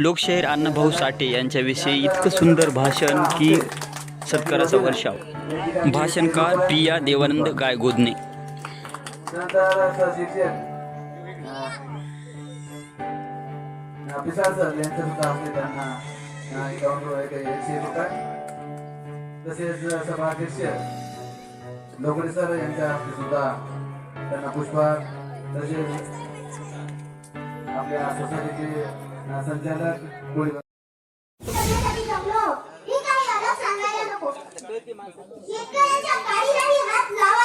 लोकशाहीर अण्णाभाऊ साठे यांच्याविषयी इतकं सुंदर भाषण की सत्काराचा वर्षाव. भाषणकार प्रिया देवानंद गायगोदने. सर तसेच सभाध्यक्ष लोकडे सर यांच्या हस्ते सुद्धा त्यांना पुष्पहार तसेच आपल्या सोसायटीचे संचालक कोळी काही काळीलाही हात लावाल